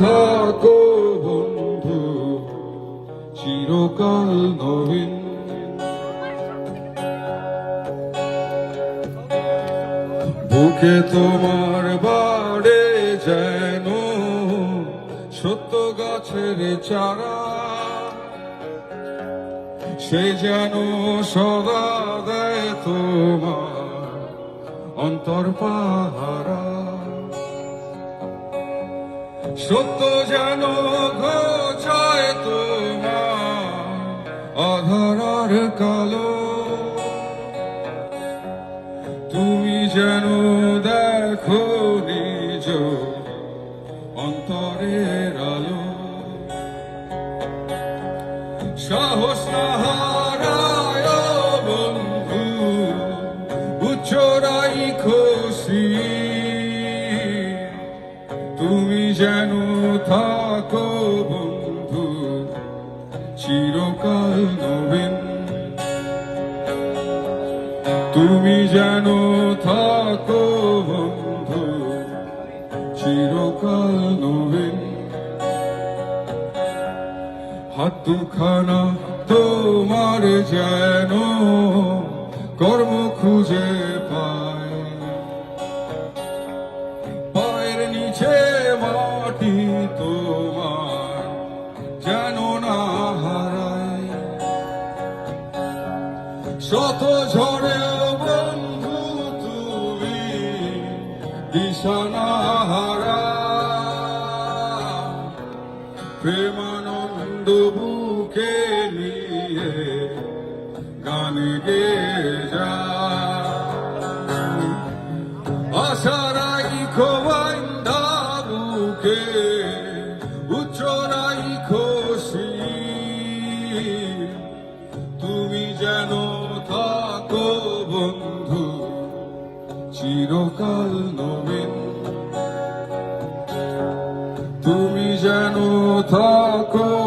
থাকো বন্ধু, চিরকাল নবীন। বুকে তোমার বাড়ে যেন সত্য গাছের চারা। সে যেন সদা দেয় তোমার অন্তর পাহারা। সত্য যেন ঘোচায় তোমার আধারার কালো। তুমি যেন দেখো নিজ অন্তরের আলো। সাহস না হারায় বন্ধু উচ্চরাই খুশি তুমি যেন থাকো বন্ধু, চিরকাল নবীন। তুমি যেন থাকো বন্ধু, চিরকাল নবীন। হাত দুখানা তোমার যেন কর্ম শত ঝড়ে বন্ধু তুমি দিশানা হারা প্রেমানন্দ বুকে নিয়ে গান গে যা। আশারাই খোবাইন্দা বুকে উচ্চরাই খুশি তুমি যেন চিরকাল নবীন তুমি যেন থাকো